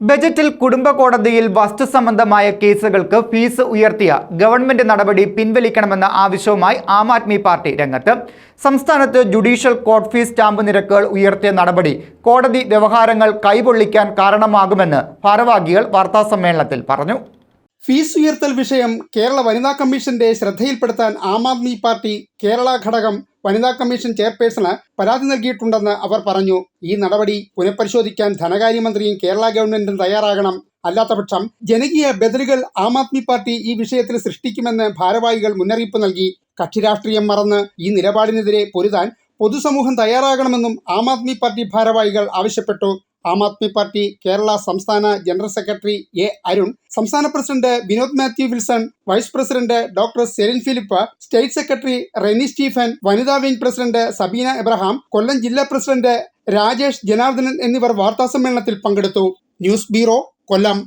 ബജറ്റിൽ കുടുംബ കോടതിയിൽ വസ്തു സംബന്ധമായ കേസുകൾക്ക് ഫീസ് ഉയർത്തിയ ഗവൺമെന്റ് നടപടി പിൻവലിക്കണമെന്ന ആവശ്യവുമായി ആം ആദ്മി പാർട്ടി രംഗത്ത്. സംസ്ഥാനത്ത് ജുഡീഷ്യൽ കോർട്ട് ഫീസ് സ്റ്റാമ്പ് നിരക്കുകൾ ഉയർത്തിയ നടപടി കോടതി വ്യവഹാരങ്ങൾ കൈപൊള്ളിക്കാൻ കാരണമാകുമെന്ന് ഭാരവാഹികൾ വാർത്താസമ്മേളനത്തിൽ പറഞ്ഞു. ഫീസ് ഉയർത്തൽ വിഷയം കേരള വനിതാ കമ്മീഷന്റെ ശ്രദ്ധയിൽപ്പെടുത്താൻ ആം ആദ്മി പാർട്ടി കേരള ഘടകം വനിതാ കമ്മീഷൻ ചെയർപേഴ്സണ് പരാതി നൽകിയിട്ടുണ്ടെന്ന് അവർ പറഞ്ഞു. ഈ നടപടി പുനഃപരിശോധിക്കാൻ ധനകാര്യമന്ത്രിയും കേരള ഗവൺമെന്റും തയ്യാറാകണം. അല്ലാത്തപക്ഷം ജനകീയ ബദലുകൾ ആം ആദ്മി പാർട്ടി ഈ വിഷയത്തിൽ സൃഷ്ടിക്കുമെന്ന് ഭാരവാഹികൾ മുന്നറിയിപ്പ് നൽകി. കക്ഷി രാഷ്ട്രീയം മറന്ന് ഈ നിലപാടിനെതിരെ പൊരുതാൻ പൊതുസമൂഹം തയ്യാറാകണമെന്നും ആം ആദ്മി പാർട്ടി ഭാരവാഹികൾ ആവശ്യപ്പെട്ടു. ആം ആദ്മി പാർട്ടി കേരള സംസ്ഥാന ജനറൽ സെക്രട്ടറി എ അരുൺ സംസ്ഥാന president Vinod Mathew Wilson vice president doctor Celine Philip state secretary Reni Stephen വനിതാ വിംഗ് പ്രസിഡന്റ് സബീന എബ്രഹാം കൊല്ലം ജില്ലാ പ്രസിഡന്റ് രാജേഷ് ജനാർദ്ദനൻ എന്നിവർ വാർത്താസമ്മേളനത്തിൽ പങ്കെടുത്തു. News bureau Kollam.